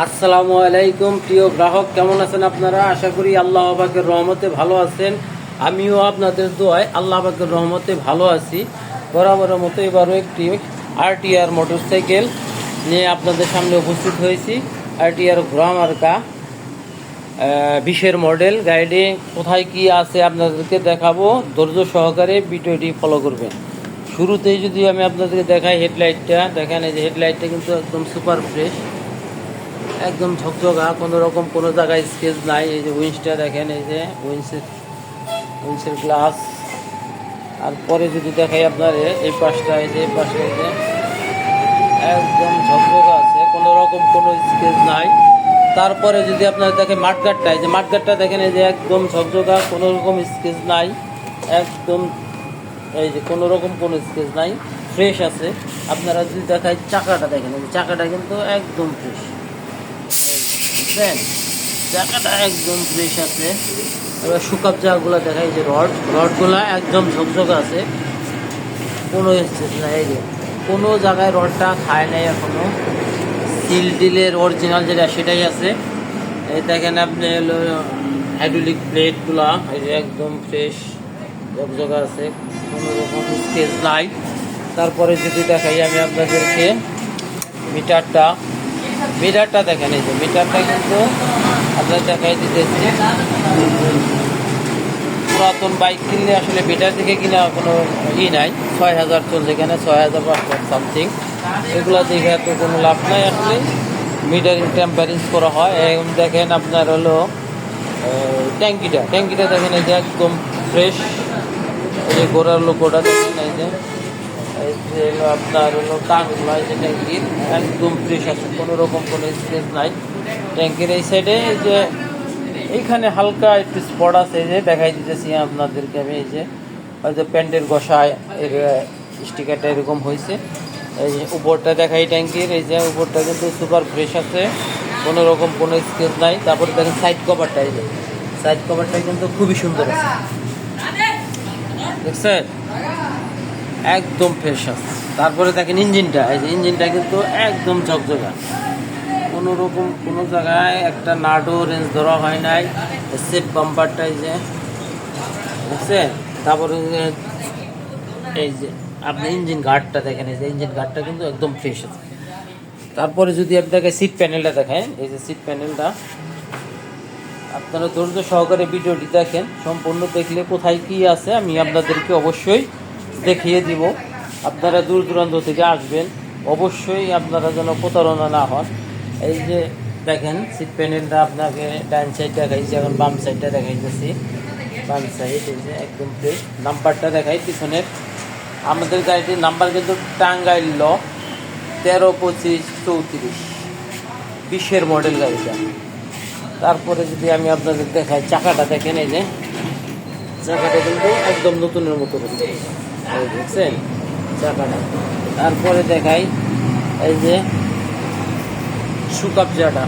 আসসালামু আলাইকুম, প্রিয় গ্রাহক, কেমন আছেন আপনারা? আশা করি আল্লাহ পাকের রহমতে ভালো আছেন। আমিও আপনাদের দোয়ায় আল্লাহ পাকের রহমতে ভালো আছি। বরাবরের মতো এবারও একটি আরটিআর মোটরসাইকেল নিয়ে আপনাদের সামনে উপস্থিত হয়েছি। আরটিআর গ্রামার্কা বিশের মডেল। গাইডে কোথায় কি আছে আপনাদেরকে দেখাবো। ধৈর্য সহকারে ভিডিওটি ফলো করবেন। শুরুতেই যদি আমি আপনাদেরকে দেখাই হেডলাইটটা দেখেন এই যে হেডলাইটটা কিন্তু একদম সুপার ফ্রেশ একদম ঝকঝকা, কোনো রকম কোনো জায়গায় স্কেচ নাই। এই যে উইন্সটা দেখেন, এই যে উইন্সের উইন্সের গ্লাস। আর পরে যদি দেখাই আপনার, এই পাশটা, এই যে এই পাশটা এই যে, একদম ঝকঝকা আছে, কোনো রকম কোনো স্কেচ নাই। তারপরে যদি আপনার দেখে মাঠগাটটা এই যে মাঠগাটটা দেখেন, এই যে একদম ঝকঝকা, কোনো রকম স্কেচ নাই। একদম, এই যে কোনো রকম কোনো স্কেচ নাই। ফ্রেশ আছে। আপনারা যদি দেখায় চাকাটা দেখেন, এই চাকাটা কিন্তু একদম ফ্রেশ। বুঝলেন চাকাটা একদম ফ্রেশ আছে। এবার সুকাপ জায়গাগুলো দেখাই যে রড। রডগুলো একদম ঝকঝকে আছে। কোনো এই যে কোনো জায়গায় রডটা খায় নাই এখনও। সিল ডিলের অরিজিনাল যেটা সেটাই আছে, এই দেখেন আপনি হলো হাইড্রোলিক প্লেটগুলো এই যে একদম ফ্রেশ, ঝকঝকে আছে। কোনো রকম স্কেচ নাই। তারপরে যদি দেখাই আমি আপনাদেরকে, মিটারটা। মিটারটা দেখেন, এই যে মিটারটা কিন্তু আপনার দেখাই দিতেছি। পুরাতন বাইক কিনলে আসলে মিটার থেকে কিনা কোনো ই নাই, ছয় হাজার চলছে এখানে, ছয় হাজার পাঁচশো সামথিং এগুলো দেখে এত কোনো লাভ নাই আসলে। মিটারিং টেম্পারিং করা হয়। এবং দেখেন আপনার হলো ট্যাঙ্কিটা। ট্যাঙ্কিটা দেখেন এই যে একদম ফ্রেশ এই যে গোড়ার লোকোটা দেখেন এই যে। এই যে আপনার হলো এই যে ট্যাঙ্কির, একদম ফ্রেশ আছে, কোনো রকম কোনো স্পেস নাই। ট্যাঙ্কির এই সাইডে এই যে এইখানে হালকা একটু স্পট আছে, এই যে দেখাই দিতেছি আপনাদেরকে আমি, এই যে হয়তো প্যান্টের গোসায় এর স্টিকারটা এরকম হয়েছে এই যে উপরটা দেখাই ট্যাঙ্কির, এই যে উপরটা কিন্তু সুপার ফ্রেশ আছে, কোনো রকম কোনো স্কেচ নাই। তারপরে দেখেন সাইড কভারটা এই যে সাইড কভারটা কিন্তু খুবই সুন্দর আছে। দেখছেন? একদম ফ্রেশ আছে। তারপরে দেখেন ইঞ্জিনটা, এই যে ইঞ্জিনটা কিন্তু একদম ঝকঝকা। কোনো রকম, কোনো জায়গায় একটা নাটও রেঞ্জ ধরা হয় নাই। সেফ এই যে বুঝছেন তারপরে এই যে, আপনি ইঞ্জিন গার্ডটা দেখেন, এই যে ইঞ্জিন গার্ডটা কিন্তু একদম ফ্রেশ আছে। তারপরে যদি আপনাকে সিট প্যানেলটা দেখেন, এই যে সিট প্যানেলটা আপনারা ধৈর্য সহকারে ভিডিওটি দেখেন। সম্পূর্ণ দেখলে কোথায় কি আছে, আমি আপনাদেরকে অবশ্যই দেখিয়ে দিব। আপনারা দূর দূরান্ত থেকে আসবেন। অবশ্যই আপনারা যেন প্রতারণা না হন। এই যে দেখেন সিট প্যানেলটা আপনাকে ডান সাইড দেখাইছি, এখন বাম সাইডটা দেখাইতেছি। বাম সাইড এই যে একদম ফ্রেশ নাম্বারটা দেখাই পিছনের। আমাদের গাড়িটির নাম্বার কিন্তু টাঙ্গাইল ল, তেরো পঁচিশ চৌত্রিশ। বিশের মডেল গাড়িটা। তারপরে যদি আমি আপনাদের দেখাই, চাকাটা দেখেন এই যে। চাকাটা কিন্তু একদম নতুনের মতো দেখছেন? চাকাটা তারপরে দেখাই, এই যে সুকাপজাটা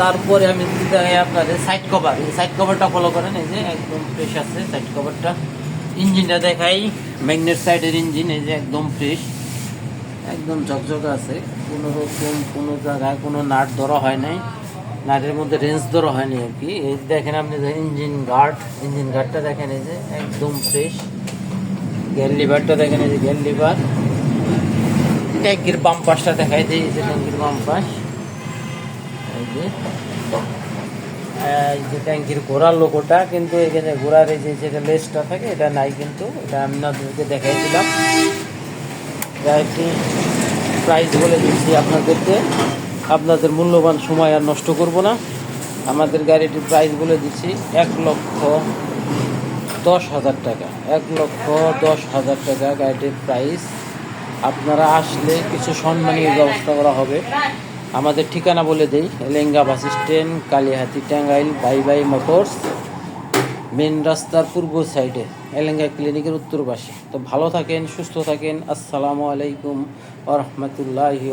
তারপরে আমি দেখাই আপনাদের সাইড কভার এই সাইড কভারটা ফলো করেন, এই যে একদম ফ্রেশ আছে সাইড কভারটা ইঞ্জিনটা দেখাই ম্যাগনেট সাইডের ইঞ্জিন, এই যে একদম ফ্রেশ একদম ঝকঝকে আছে। কোনো রকম, কোনো জায়গায় কোনো নাট ধরা হয় নাই। নাটের মধ্যে রেঞ্জ ধরা হয়নি আর কি। এই দেখেন আপনি ইঞ্জিন গার্ড ইঞ্জিন গার্ডটা দেখেন, এই যে একদম ফ্রেশ গ্যাল লিভারটা দেখেন এই যে গ্যাল লিভার ট্যাঙ্কির বাম পাশটা দেখাই দিই, এই যে ট্যাঙ্কির বাম পাশ। এই যে। এই যে ট্যাঙ্কির ঘোড়ার লোকোটা কিন্তু এখানে ঘোড়ার এই যে যেটা লেসটা থাকে, এটা নাই কিন্তু, এটা আমি আপনাদেরকে দেখাই দিলাম। গাড়িটি প্রাইস বলে দিচ্ছি আপনাদেরকে। আপনাদের মূল্যবান সময় আর নষ্ট করব না। আমাদের গাড়িটির প্রাইস বলে দিচ্ছি এক লক্ষ দশ হাজার টাকা। এক লক্ষ দশ হাজার টাকা গাড়িটির প্রাইস আপনারা আসলে কিছু সম্মানীয় ব্যবস্থা করা হবে। আমাদের ঠিকানা বলে দেই Elenga bus stand, Kalihati Tangail, bye bye motors. Main রাস্তার পূর্ব সাইডে এলেঙ্গা ক্লিনিকের উত্তর পাশে। তো ভালো থাকেন, সুস্থ থাকেন। আসসালামু আলাইকুম আ রহমতুল্লাহি